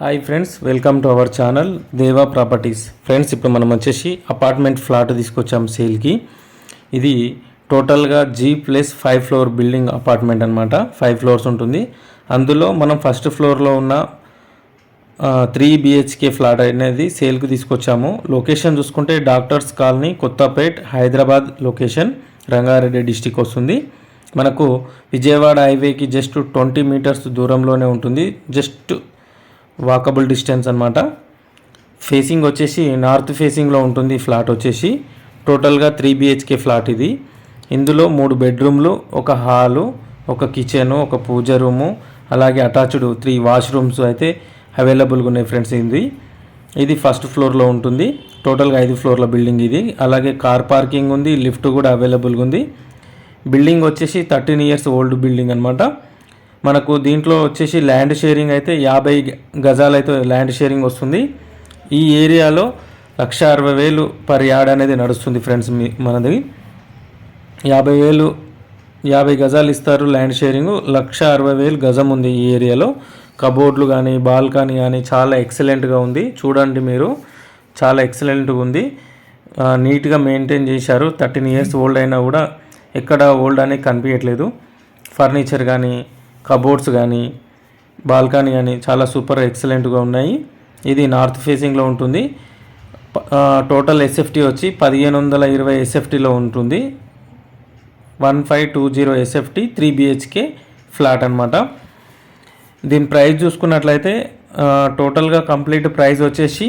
Hi friends welcome to our channel Deva properties friends ఇప్పుడు మనం వచ్చేసి అపార్ట్మెంట్ ఫ్లాట్ తీసుకొచ్చాం సేల్కి ఇది టోటల్గా G plus five floor building apartment అనమాట ఫైవ్ ఫ్లోర్స్ ఉంటుంది. అందులో మనం ఫస్ట్ ఫ్లోర్లో ఉన్న త్రీ బిహెచ్కే ఫ్లాట్ అనేది సేల్కి తీసుకొచ్చాము. లొకేషన్ చూసుకుంటే doctors colony Kothapet Hyderabad location Rangareddy district వస్తుంది. మనకు విజయవాడ హైవేకి జస్ట్ ట్వంటీ మీటర్స్ దూరంలోనే ఉంటుంది. జస్ట్ వాకబుల్ డిస్టెన్స్ అనమాట ఫేసింగ్ వచ్చేసి నార్త్ ఫేసింగ్లో ఉంటుంది ఫ్లాట్ వచ్చేసి. టోటల్గా త్రీ బిహెచ్కే ఫ్లాట్ ఇది. ఇందులో మూడు బెడ్రూమ్లు ఒక హాలు ఒక కిచెను ఒక పూజ రూము అలాగే అటాచ్డ్ త్రీ వాష్రూమ్స్ అయితే అవైలబుల్గా ఉన్నాయి ఫ్రెండ్స్ ఇది. ఇది ఫస్ట్ ఫ్లోర్లో ఉంటుంది. టోటల్గా ఐదు ఫ్లోర్ల బిల్డింగ్ ఇది. అలాగే కార్ పార్కింగ్ ఉంది లిఫ్ట్ కూడా అవైలబుల్గా ఉంది. బిల్డింగ్ వచ్చేసి థర్టీన్ ఇయర్స్ ఓల్డ్ బిల్డింగ్ అనమాట మనకు దీంట్లో వచ్చేసి ల్యాండ్ షేరింగ్ అయితే యాభై గజాలు అయితే ల్యాండ్ షేరింగ్ వస్తుంది. ఈ ఏరియాలో లక్ష అరవై వేలు పర్ యార్డ్ అనేది నడుస్తుంది ఫ్రెండ్స్ మీ మనది. యాభై వేలు యాభై గజాలు ఇస్తారు ల్యాండ్ షేరింగ్ లక్ష అరవై వేలు గజం ఉంది ఈ ఏరియాలో. కబోర్డ్లు కానీ బాల్కనీ కానీ చాలా ఎక్సలెంట్గా ఉంది. చూడండి మీరు చాలా ఎక్సలెంట్గా ఉంది. నీట్గా మెయింటైన్ చేశారు. థర్టీన్ ఇయర్స్ ఓల్డ్ అయినా కూడా ఎక్కడ ఓల్డ్ అనేది కనిపించట్లేదు. ఫర్నిచర్ కానీ కబోర్డ్స్ కానీ బాల్కనీ కానీ చాలా సూపర్ ఎక్సలెంట్గా ఉన్నాయి. ఇది నార్త్ ఫేసింగ్లో ఉంటుంది. టోటల్ ఎస్ఎఫ్టీ వచ్చి పదిహేను వందల ఇరవై ఎస్ఎఫ్టీలో ఉంటుంది. One five two zero SFT three BHK flat అనమాట దీని ప్రైస్ చూసుకున్నట్లయితే టోటల్గా కంప్లీట్ ప్రైస్ వచ్చేసి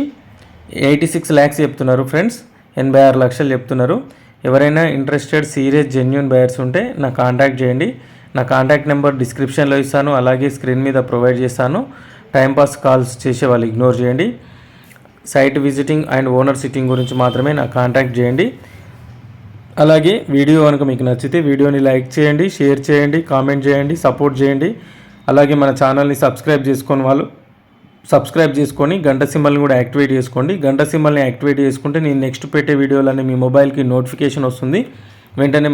ఎయిటీ సిక్స్ ల్యాక్స్ చెప్తున్నారు ఫ్రెండ్స్. ఎనభై ఆరు లక్షలు చెప్తున్నారు. ఎవరైనా ఇంట్రెస్టెడ్ సీరియస్ జెన్యున్ బయర్స్ ఉంటే నా కాంటాక్ట్ చేయండి. నా కాంటాక్ట్ నెంబర్ డిస్క్రిప్షన్లో ఇస్తాను అలాగే స్క్రీన్ మీద ప్రొవైడ్ చేస్తాను. టైంపాస్ కాల్స్ చేసే వాళ్ళు ఇగ్నోర్ చేయండి. Site visiting and owner sitting గురించి మాత్రమే నా కాంటాక్ట్ చేయండి. అలాగే వీడియో కనుక మీకు నచ్చితే వీడియోని లైక్ చేయండి షేర్ చేయండి కామెంట్ చేయండి సపోర్ట్ చేయండి. అలాగే మన ఛానల్ని సబ్స్క్రైబ్ చేసుకొని వాళ్ళు సబ్స్క్రైబ్ చేసుకొని గంట సింబల్ని కూడా యాక్టివేట్ చేసుకోండి. గంట సింబల్ని యాక్టివేట్ చేసుకుంటే నేను నెక్స్ట్ పెట్టే వీడియోలన్నీ మీ మొబైల్కి నోటిఫికేషన్ వస్తుంది. వెంటనే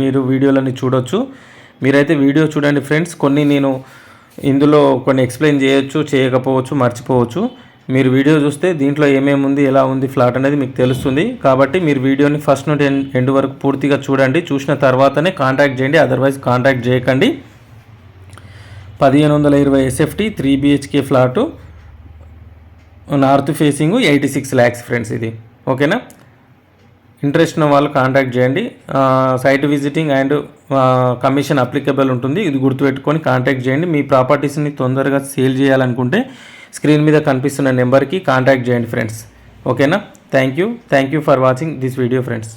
మీరు వీడియోలన్నీ చూడొచ్చు. మీరైతే వీడియో చూడండి ఫ్రెండ్స్. కొన్ని నేను ఇందులో కొన్ని ఎక్స్ప్లెయిన్ చేయొచ్చు చేయకపోవచ్చు మర్చిపోవచ్చు. మీరు వీడియో చూస్తే దీంట్లో ఏమేమి ఉంది ఎలా ఉంది ఫ్లాట్ అనేది మీకు తెలుస్తుంది. కాబట్టి మీరు వీడియోని ఫస్ట్ నుండి ఎండ్ వరకు పూర్తిగా చూడండి. చూసిన తర్వాతనే కాంటాక్ట్ చేయండి. అదర్వైజ్ కాంటాక్ట్ చేయకండి. పదిహేను వందల ఇరవై SFT three BHK flat north facing eighty six lakhs friends ఇది. ఓకేనా ఇంట్రెస్ట్ ఉన్న వాళ్ళు కాంటాక్ట్ చేయండి. Site visiting and commission applicable ఉంటుంది. ఇది గుర్తుపెట్టుకొని కాంటాక్ట్ చేయండి. మీ ప్రాపర్టీస్ని తొందరగా సేల్ చేయాలనుకుంటే స్క్రీన్ మీద కనిపిస్తున్న నెంబర్కి కాంటాక్ట్ చేయండి ఫ్రెండ్స్. ఓకేనా? Thank you. Thank you for watching this video friends.